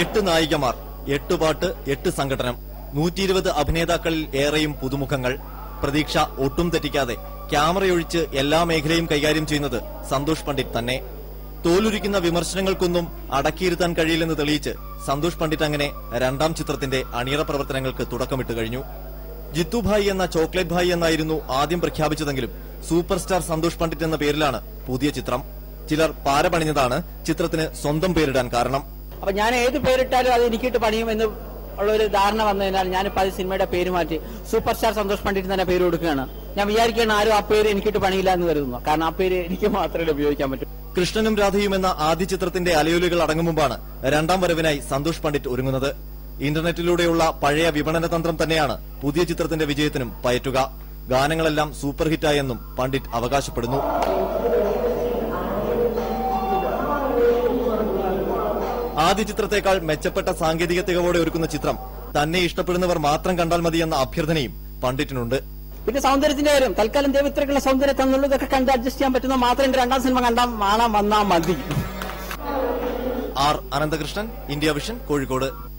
എട്ട് നായികമാർ എട്ട് പാട്ട് എട്ട് സംഘടനം നൂറ്റി ഇരുപത് അഭിനേതാക്കളിൽ ഏറെയും പുതുമുഖങ്ങൾ. പ്രതീക്ഷ ഒട്ടും തെറ്റിക്കാതെ ക്യാമറയൊഴിച്ച് എല്ലാ മേഖലയും കൈകാര്യം ചെയ്യുന്നത് സന്തോഷ് പണ്ഡിറ്റ് തന്നെ. തോലുരിക്കുന്ന വിമർശനങ്ങൾക്കൊന്നും അടക്കിയിരുത്താൻ കഴിയില്ലെന്ന് തെളിയിച്ച് സന്തോഷ് പണ്ഡിറ്റ് അങ്ങനെ രണ്ടാം ചിത്രത്തിന്റെ അണിയറ പ്രവർത്തനങ്ങൾക്ക് തുടക്കമിട്ട് കഴിഞ്ഞു. ജിത്തു ഭായി എന്ന ചോക്ലേറ്റ് ഭായി എന്നായിരുന്നു ആദ്യം പ്രഖ്യാപിച്ചതെങ്കിലും സൂപ്പർ സ്റ്റാർ സന്തോഷ് പണ്ഡിറ്റ് എന്ന പേരിലാണ് പുതിയ ചിത്രം. ചിലർ പാരപണിഞ്ഞതാണ് ചിത്രത്തിന് സ്വന്തം പേരിടാൻ കാരണം. അപ്പൊ ഞാൻ ഏത് പേരിട്ടാലും അത് എനിക്കിട്ട് പണിയുമെന്ന് ഉള്ള ഒരു ധാരണ വന്നതിനാൽ ഞാനിപ്പോ അത് സിനിമയുടെ പേര് മാറ്റി സൂപ്പർ സ്റ്റാർ സന്തോഷ് പണ്ഡിറ്റ് തന്നെ പേര് കൊടുക്കുകയാണ്. ഞാൻ വിചാരിക്കുകയാണ് ആരും ആ പേര് എനിക്കിട്ട് പണിയില്ല എന്ന് കരുതുന്നു. കാരണം ആ പേര് എനിക്ക് മാത്രമേ ഉപയോഗിക്കാൻ പറ്റൂ. കൃഷ്ണനും രാധയും എന്ന ആദ്യ ചിത്രത്തിന്റെ അലയൊലികൾ അടങ്ങും മുമ്പാണ് രണ്ടാം വരവിനായി സന്തോഷ് പണ്ഡിറ്റ് ഒരുങ്ങുന്നത്. ഇന്റർനെറ്റിലൂടെയുള്ള പഴയ വിപണന തന്ത്രം തന്നെയാണ് പുതിയ ചിത്രത്തിന്റെ വിജയത്തിനും പയറ്റുക. ഗാനങ്ങളെല്ലാം സൂപ്പർ ഹിറ്റായെന്നും പണ്ഡിറ്റ് അവകാശപ്പെടുന്നു. ആദ്യ ചിത്രത്തെക്കാൾ മെച്ചപ്പെട്ട സാങ്കേതിക തികവോടെ ഒരുക്കുന്ന ചിത്രം തന്നെ ഇഷ്ടപ്പെടുന്നവർ മാത്രം കണ്ടാൽ മതിയെന്ന അഭ്യർത്ഥനയും പണ്ഡിറ്റിനുണ്ട്. പിന്നെ സൗന്ദര്യത്തിന്റെ കാര്യം. തൽക്കാലം ദേവിത്രക്കുള്ള സൗന്ദര്യം തന്നുള്ളതൊക്കെ കണ്ട് അഡ്ജസ്റ്റ് ചെയ്യാൻ പറ്റുന്ന മാത്രം രണ്ടാം സിനിമ കണ്ടാൽ കാണാൻ വന്നാൽ മതി. R Ananthakrishnan India vision Kozhikode.